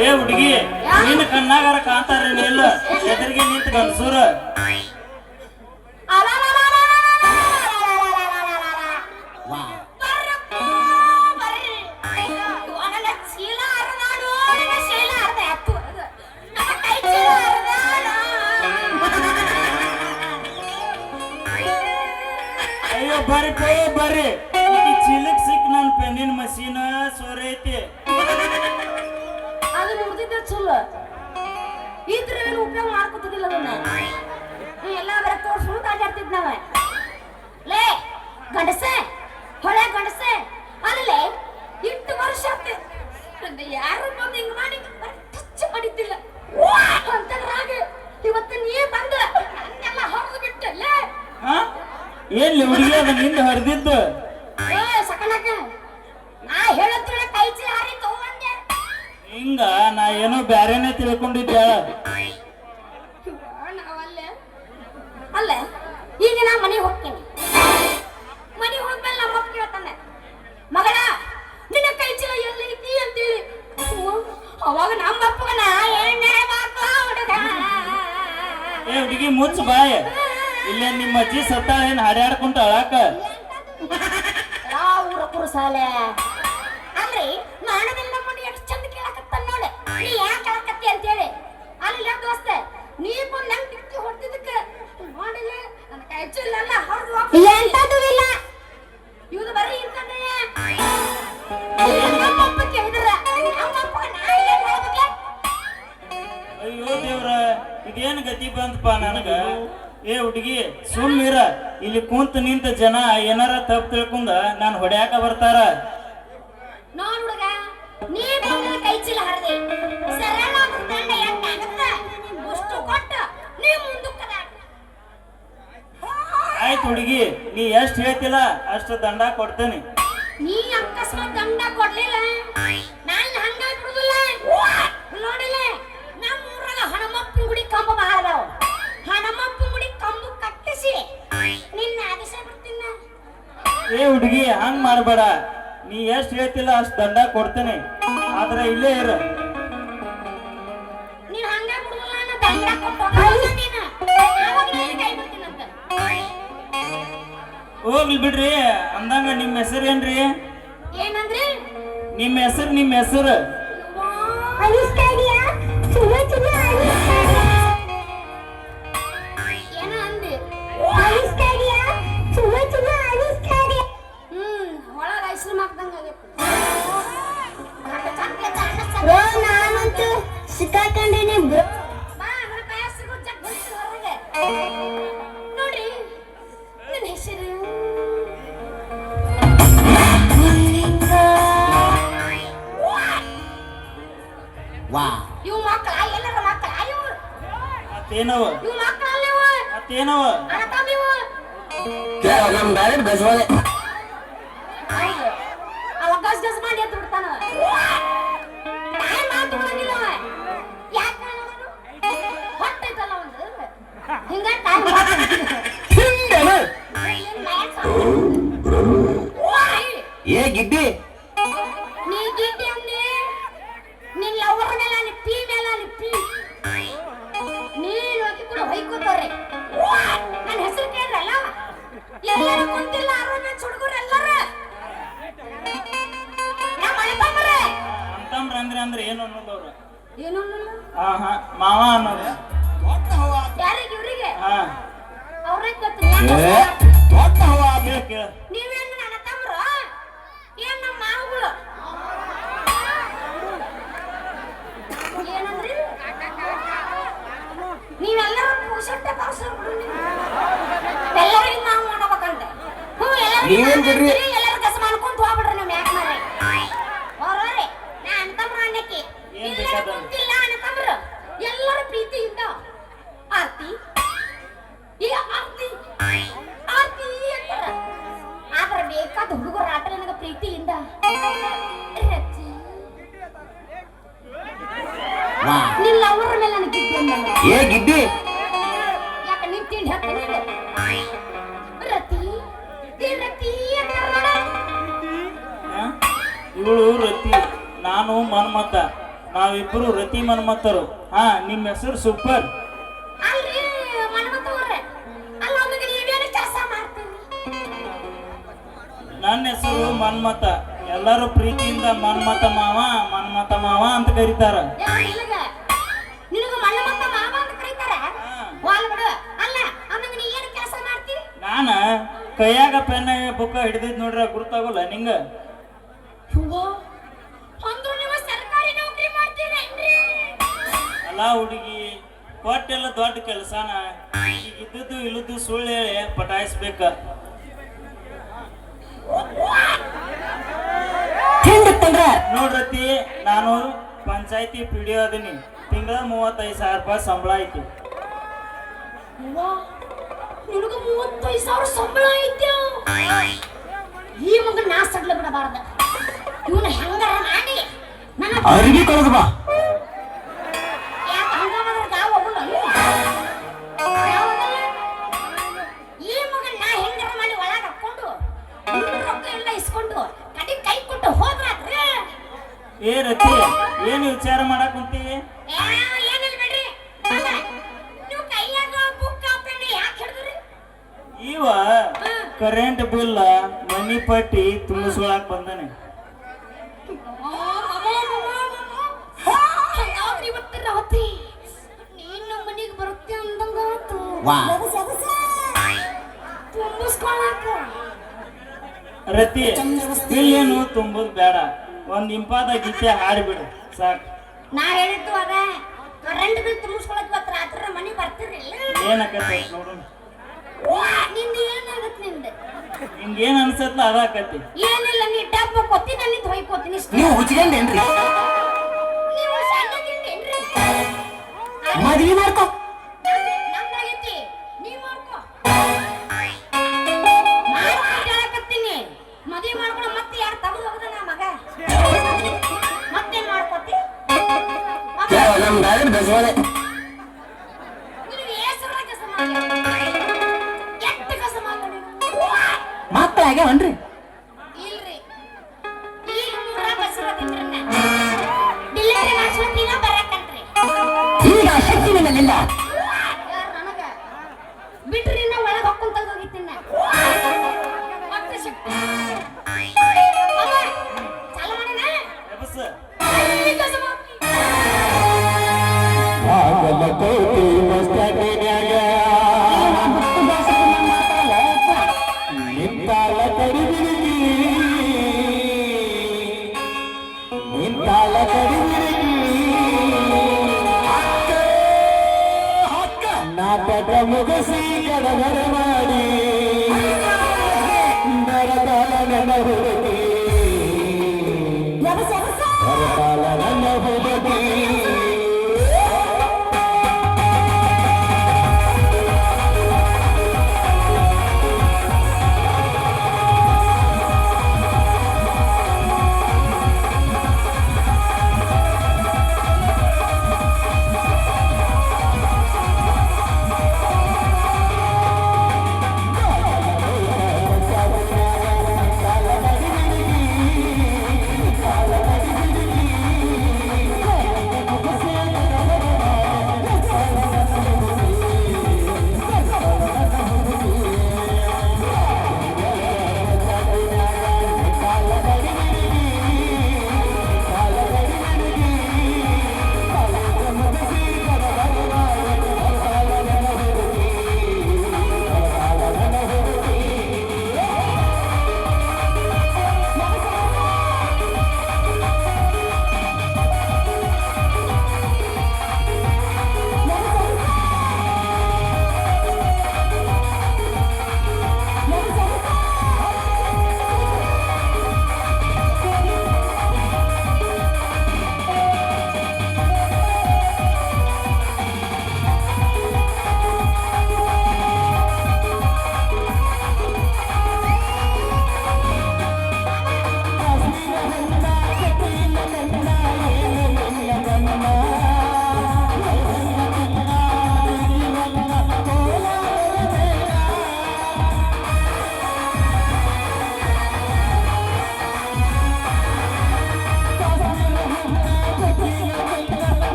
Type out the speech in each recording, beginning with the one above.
ಏ ಹುಡುಗಿ ನಿನ್ನ ಕಣ್ಣಾಗಾರ ಕಾಂತಾರ ಇಲ್ಲ? ಎದುರಿಗೆ ನಿಂತ ಗನ್ಸೂರ ಮಷೀನ್ ಸೋರೈತಿ. ಅದು ಮುಗ್ದಿದ್ದ ಚಲೋ? ಇದ್ರ ಏನು ಉಪಯೋಗ ಮಾಡ್ಕೊತಿದ್ದಿಲ್ಲ ಅದನ್ನ? ಎಲ್ಲ ಬರ ತೋರ್ಸ್ಕೊಂಡು ಕಾಜಾಡ್ತಿದ್ ನಾವ. ಲೇ! ಇಲ್ಲೇ ನಿಮ್ಮ ಅಜ್ಜಿ ಸತ್ತ ಏನ್ ಹಾಡ್ಯಾಡ್ಕೊಂತ ಅಳಾಕ? ಯಾವ ಊರ ಅಂದ್ರೆ ಮಾಡದಿಲ್ಲ ಮಾಡಿ ಎಷ್ಟು ಚಂದ ಕೇಳಕತ್ತಾನ ನೋಡಿ. ನೀ ಯಾಕೆ ಕೇಳಕತ್ತಿ ಅಂತೇಳಿ. ದೋಸ್ತ ನೀ ಬಂದು ನಂಗೆ ಟಿಕ್ಕಿ ಹೊಡ್ತಿದ್ದಕ್ಕೆ ನೋಡಿಲ್ಲ ನನ್ನ ಕೈ ಚೀಲೆಲ್ಲ ಹರಿದು ಎಂತದು ಇಲ್ಲ. ಇವ್ದು ಬರೀ ಇರ್ತದೆ. ನಮ್ಮಪ್ಪ ಕೇಳಿದ್ರ. ನಮ್ಮಪ್ಪ ನಾ ಏನ್ ಹೇಳ್ಬೇಕೆ? ಅಯ್ಯೋ ದೇವ್ರ ಇದೇನ್ ಗತಿ ಬಂತಪ್ಪ ನನಗ? ಏ ಹುಡುಗಿ ಸುಮ್ಮಿರ ಇಲ್ಲಿ ಕುಂತ ನಿಂತ ಜನ ಏನಾರ ತಪ್ಪು ತಿಳ್ಕೊಂಡ ನಾನು ಹೊಡ್ಯಾಕ ಬರ್ತಾರ. ನೋಡ್ ಹುಡುಗ ನೀ ಬಂದ್ರೆ ಕೈ ಚೀಲ ಹರಿದೆ? ಸರಳ ದಂಡ ಎಷ್ಟಾಗತ್ತ ಅಷ್ಟು ಕೊಟ್ಟು ನೀ ಮುಂದಕ್ಕದ ಆಯ್ತು ಹುಡುಗಿ ನೀ ಎಷ್ಟ್ ಹೇಳ್ತಿಲ್ಲ ಅಷ್ಟು ದಂಡ ಕೊಡ್ತೇನೆ. ನೀ ಅಕಸ್ಮಾತ್ ದಂಡ ಕೊಡ್ಲಿಲ್ಲ? ನಾನು ಹಂಗ ಬಿಡುದಿಲ್ಲ ನೋಡಿಲ್ಲ ನಮ್ಮ ಊರಾಗ ಗುಡಿ ಕಂಬ ಬಹಳ ಏ ಹುಡುಗಿ ಹಂಗ್ ಮಾಡಬೇಡ. ನೀ ಎಷ್ಟ್ ಹೇಳ್ತಿಲ್ಲ ಅಷ್ಟ್ ದಂಡ ಕೊಡ್ತೇನೆ. ಆದ್ರೆ ಇಲ್ಲೇ ಇರು. ಹೋಗ್ಲಿ ಬಿಡ್ರಿ ಅಂದಂಗ ನಿಮ್ ಹೆಸರು ಏನ್ರಿ? ನಿಮ್ ಹೆಸರು ನಿಮ್ ಹೆಸರು. ಸಿಕ್ಕಾಕೊಂಡೇನೆ ಬ್ರೋ. ನೋಡ್ರಿ ನನ್ನ ಹೆಸರು. ಇವು ಮಕ್ಕಳ ಎಲ್ಲರ ಮಕ್ಕಳ ಇವು. ಮತ್ತೇನವ? ಇವು ಮಕ್ಕಳಲ್ಲ ಇವು. ಮತ್ತೇನವ? ಅಣ್ಣ ತಮ್ಮ ಇವು. ನಮ್ ಡೈರೆಕ್ಟ್. ಅವ ಗಸ್ ಗಸ್ ಮಾಡಿ ಎದ್ದು ಬಿಡ್ತಾನ ಹಿಂಗ ಟೈಮ್ ಏ ಗಿಡ್ಡಿ. ನೀ ಗಿಡ್ಡಿ. ಅಂದಿ ನಿನ್ ಲವರ್ ಮೇಲೆ ಅಲ್ಲಿ ಪಿ ಮೇಲೆ ಅಲ್ಲಿ ಪಿ. ನೀನ್ ಹೋಗಿ ಕೂಡ ಹೊಯ್ಕೋತಾರೆ ನನ್ನ ಹೆಸರು ಕೇಳ್ರಲ್ಲ ಎಲ್ಲರೂ ಕುಂತಿಲ್ಲ ಅರವತ್ತು ಹುಡುಗರು ಎಲ್ಲರ. ನಮ್ಮ ಅಳಿತಮ್ಮರೇ ಅಂತಂದ್ರ ಅಂದ್ರೆ ಅಂದ್ರೆ ಏನು ಅನ್ನೋದು ಅವ್ರು? ಏನು ಅನ್ನಲ್ಲ? ಹಾ ಹಾ ಮಾವ ಅನ್ನೋದು. 네. ಇವಳು ರತಿ ನಾನು ಮನ್ಮತ ನಾವಿಬ್ರು ರತಿ ಮನ್ಮತರು ಹಾ ನಿಮ್ಮ ಹೆಸರು ಸೂಪರ್ ನನ್ನ ಹೆಸರು ಮನ್ಮತ ಎಲ್ಲರೂ ಪ್ರೀತಿಯಿಂದ ಮನ್ಮತ ಮಾವ ಮನ್ಮತ ಮಾವ ಅಂತ ಕರೀತಾರ. ನಾನ ಕೈಯಾಗ ಪೆನ್ನ ಬುಕ್ಕ ಹಿಡಿದಿದ್ ನೋಡ್ರ ಗುರ್ತಾಗೋಲ್ಲ ನಿಂಗ. ಅಲ್ಲ ಹುಡುಗಿ ಕೊಟ್ಟೆಲ್ಲ ದೊಡ್ಡ ಕೆಲಸನ ಈಗ ಇದ್ದದ್ದು ಇಲ್ಲದ್ದು ಸುಳ್ಳು ಹೇಳಿ ಪಟಾಯಿಸ್ಬೇಕ. ನೋಡ್ರತಿ ನಾನು ಪಂಚಾಯತಿ ಪಿ ಡಿ ಅದೀನಿ. ತಿಂಗಳ ಮೂವತ್ತೈದು ಸಾವಿರ ರೂಪಾಯಿ ಸಂಬಳ ಐತಿ. ನಿನಗ ಮೂವತ್ತೈದು ಸಾವಿರ ಸಂಬಳ ಐತೆ ಈ ಮಗ ನಾ ಸಡ್ಲ ಬಿಡಬಾರ್ದ. ಇವನ ಹೆಂಗಾರ ಮಾಡಿ? ನನ್ನ ಅರ್ಬಿ ಕಳೆದು ಬಾ. ಏ ರತಿ ಏನು ವಿಚಾರ ಮಾಡಕ್ ಕುಂತೀವಿ? ಇವ ಕರೆಂಟ್ ಬಿಲ್ ಮನಿ ಪಟ್ಟಿ ತುಂಬಿಸ್ಕೊಳಕ್ ಬಂದಾನೆ. ರತಿ ಬಿಲ್ ಏನು ತುಂಬುದು ಬೇಡ. ಒಂದ್ ಇಂಪಾದ ಗೀತೆ ಹಾಡ್ಬಿಡು ಸಾಕ್. ನಾ ಹೇಳಿದ್ದು ಅದ ಕರೆಂಟ್ ಬಿಲ್ ತುಂಬಿಸ್ಕೊಳಕ್ ಇವತ್ತು ರಾತ್ರಿ ಮನೆ ಬರ್ತೀರಿ ಏನಕತ್ತೆ ನೋಡೋಣ ನಿಂದ ಏನಾಗತ್ನಿಂದ? ಹಿಂಗೇನ್ ಅನ್ಸತ್ಲ ಅದಾಕತಿ ಏನಿಲ್ಲ ನೀ ಟಪ್ಪ ಕೊತ್ತಿ ನನ್ನಿಂದ ಹೊಯ್ಕೋತೀನಿ ಇಷ್ಟ. ನೀವು ಹುಚ್ಚಿಗೆಂಡೇನ್ರಿ ನೀವು ಸಣ್ಣಗಿಂಡೇನ್ರಿ ಮದ್ವಿ ಮಾಡ್ಕೊ. ನಮ್ ಡೈರೆಕ್ಟ್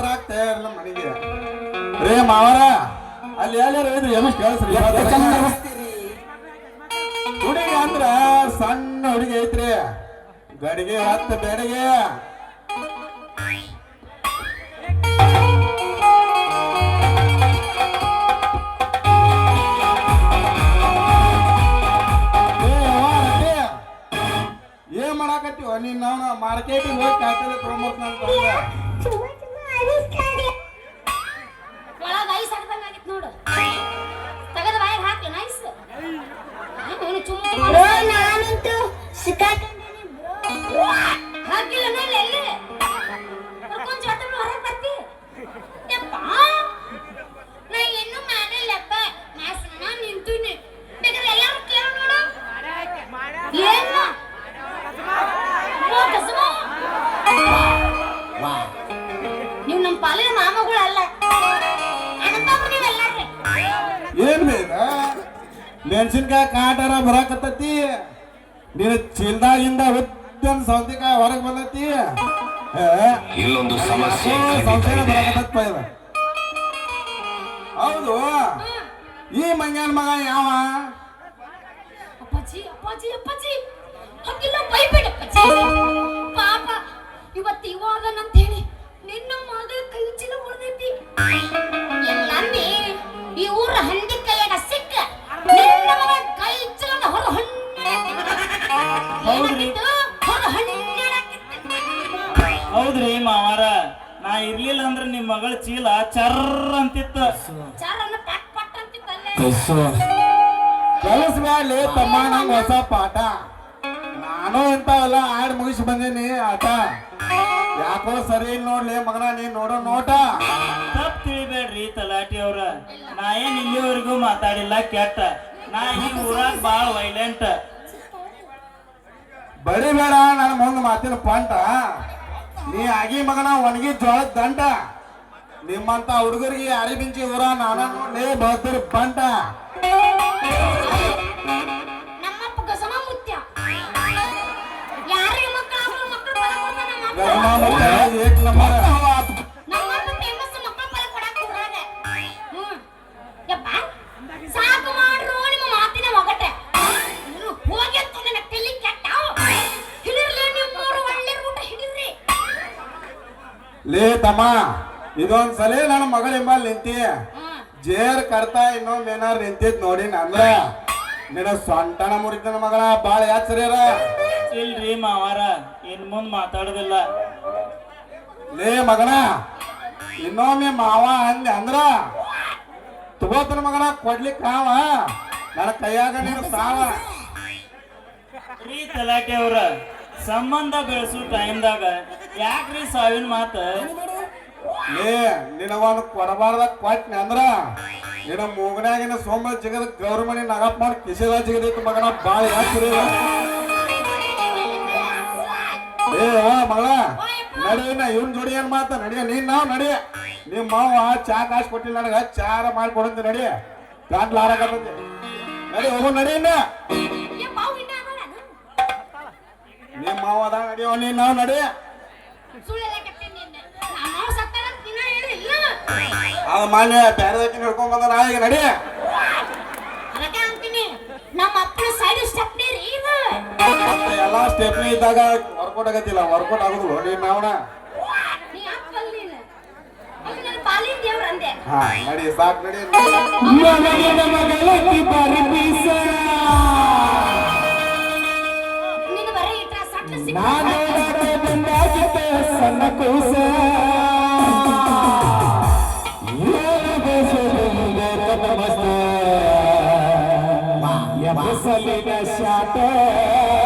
ಬರಾಕ್ ತಯಾರಿಲ್ಲ ಮನೆಗೆ? ರೇ ಮಾವರ ಅಲ್ಲಿ ಎಲ್ಲಾರು ಹೇಳಿದ್ರು ಎಮಿಸ್ ಕೇಳಿಸ್ರಿ. ಹುಡುಗಿ ಅಂದ್ರ ಸಣ್ಣ ಹುಡುಗಿ ಐತ್ರಿ. ಗಡಿಗೆ ಹತ್ತು ಬೆಡಗೆ. ಏನ್ ಮಾಡಾಕತ್ತೀವ? ನೀನ್ ನಾವು ಮಾರ್ಕೆಟಿಗೆ ಹೋಗಿ ಕಾಯಿಪಲ್ಲೆ ತೊಗೊಂಬರ್ತಾನ ನಾನಂತೂ ಹಾಕಿಲ್ಲ ಮೇಲೆ ಎಲ್ಲಿ ನಿಮ್ ಮಗಳ ಚೀಲ ಚರ್ರ ಅಂತಿತ್ತು ಕೆಲಸ ಮೇಲೆ ತಮ್ಮ ನಂಗೆ ಹೊಸ ಪಾಠ. ನಾನು ಇಂಥವೆಲ್ಲ ಆಡ್ ಮುಗಿಸಿ ಬಂದೀನಿ ಆಟ ಯಾಕೋ ಸರಿ ಇಲ್ಲ ನೋಡ್ಲಿ ಮಗನ ನೀನ್ ನೋಡೋ ನೋಟ. ತಪ್ಪ ತಿಳಿಬೇಡ್ರಿ ತಲಾಟಿ ಅವ್ರ. ನಾ ಏನ್ ಇಲ್ಲಿವರೆಗೂ ಮಾತಾಡಿಲ್ಲ ಕೆಟ್ಟ. ನಾ ಈ ಊರಾಗ ಬಾಳ ವೈಲೆಂಟ್ ಬಡಿಬೇಡ ನನ್ನ ಮುಂದೆ ಮಾತಿನ ಪಂಟ. ನೀ ಆಗಿ ಮಗನ ಒಣಗಿ ಜೋಳದ ದಂಟ ನಿಮ್ಮಂತ ಹುಡುಗರಿಗೆ ಅರಿಬಿಂಚಿ ಬಿಂಚಿ ಊರ ನಾನು ನೋಡ್ಲಿ ಬಹದ್ದೂರ್ ಬಂಟ ಏಕ್ ನಂಬರ್ ಲೇ ತಮ್ಮ ಇದೊಂದ್ ಸಲ ನನ್ನ ಮಗಳ ಎಂಬಲ್ ನಿಂತಿ. ಜೇರ್ ಕರ್ತಾ ಇನ್ನೊಂದ್ ಏನಾರ ನಿಂತಿದ್ ನೋಡಿ ಅಂದ್ರ ನಿನ್ನ ಸೊಂಟನ ಮುರಿತನ ಮಗಳ ಬಾಳ ಯಾತ್ ಸರಿಯಾರ? ಇಲ್ರಿ ಮಾವಾರ ಇನ್ ಮುಂದ್ ಮಾತಾಡೋದಿಲ್ಲ. ಲೇ ಮಗನ ಇನ್ನೊಮ್ಮೆ ಮಾವ ಅಂದೆ ಅಂದ್ರ ತುಗೋತನ ಮಗನ ಕೊಡ್ಲಿಕ್ಕೆ ಕಾವ. ನನ್ನ ಕೈಯಾಗ ನೀನು ಸಾವ. ರೀ ತಲಾಟಿ ಅವ್ರ ಸಂಬಂಧ ಬೆಳೆಸೋ ಟೈಮ್ದಾಗ ಯಾಕ್ರಿ ಸಾವಿನ ಮಾತ? ಲೇ ನಿನಗೊಂದು ಕೊಡಬಾರ್ದ ಕೊಟ್ನಿ ಅಂದ್ರ ನಿನ್ನ ಮೂಗನ್ಯಾಗಿನ ಸೋಮ ಜಿಗದ ಗೌರ್ಮಣಿ ನಗಪ್ ಮಾಡಿ ಕಿಸೆದ ಜಿಗದೈತಿ ಮಗನ ಬಾಳ ಯಾತ್ ಏ ಆ ಮಗಳ ನಡಿಯನ ಇವನ್ ಜೋಡಿ ಏನ್ ಮಾತ? ನಡಿಯ ನೀನ್ ನಾವ್ ನಡಿಯ ನಿಮ್ ಮಾವ ಚಾ ಕಾಸು ಕೊಟ್ಟಿಲ್ಲ ನನಗ ಚಾರ ಮಾಡ್ಕೊಡಂತ ನಡಿ. ಪ್ಯಾಂಟ್ ಹಾರಾಕತ್ತೈತಿ ನಡಿ ಹೋಗು ನಡಿ ಇನ್ನ. ಯಪ್ಪ ಅವ್ ಇನ್ನ ಅದಾನ? ನಿಮ್ ಮಾವ ಅದ ನಡಿಯೋ ನೀನ್ ನಾವ್ ನಡಿ. ಅದ ಮಾನ್ಯ ಬ್ಯಾರದಕ್ಕೆ ಹಿಡ್ಕೊಂಡ್ ಬಂದ ನಾ ಈಗ ನಡಿ. ಅದಕ್ಕೆ ಅಂತೀನಿ ನಮ್ಮ ಅಪ್ಪನ ಸೈಡ್ ಸ್ಟೆಪ್ ರೀ ಇದು ಎಲ್ಲಾ ಸ್ಟೆಪ್ನಿ ಇದ್ದಾಗ ವರ್ಕೌಟ್ ಆಗತ್ತಿಲ್ಲ ವರ್ಕೌಟ್ ಆಗುದಿಲ್ಲ ನೋಡಿ ನಾವ್ನ ನೀ ಅಪ್ಪಲ್ ನೀನು. ಅಲ್ಲಿ ನನ್ನ ಪಾಲಿನ ದೇವ್ರ ಅಂದೆ. ಹಾ ನಡಿ ಸಾಕ್ ನಡಿ. ನಿನ್ನ ಬರೀ ಇಟ್ರ ಸಟ್ಲ ಸಿಕ್ಕ ಸಣ್ಣ ಕೂಸ. চলে গেছে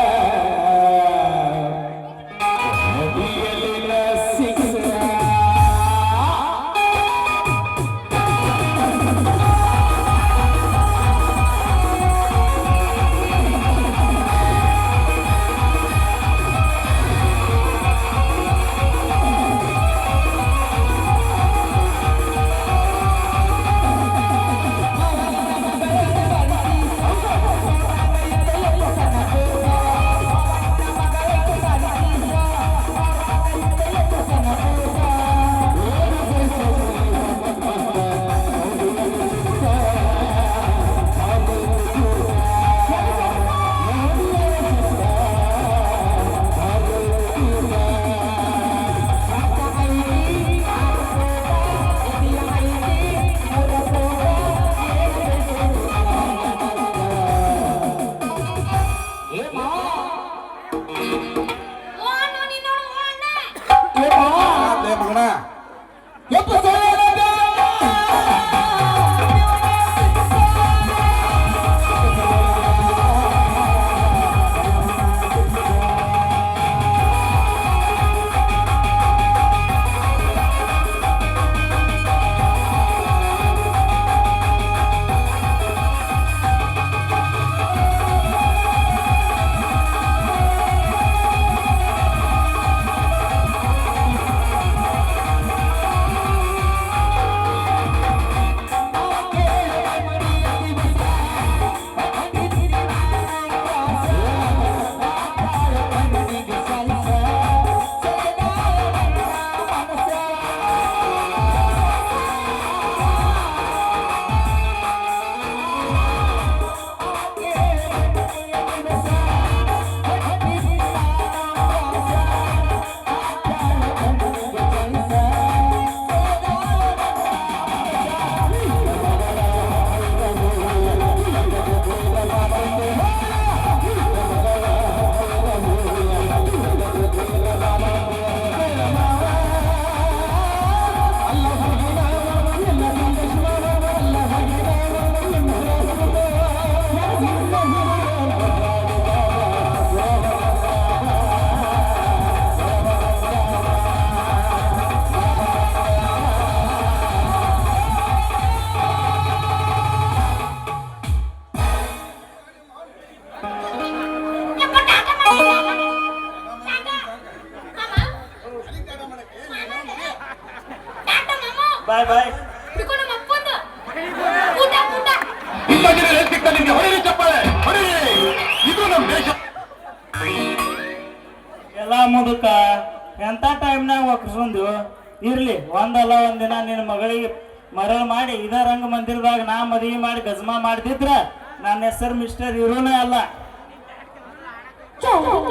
ಮಾಡಿ ಮಾಡ್ತಿದ್ರ ನನ್ನ ಹೆಸರು ಮಿಸ್ಟರ್ ಇರೋನೇ ಅಲ್ಲ.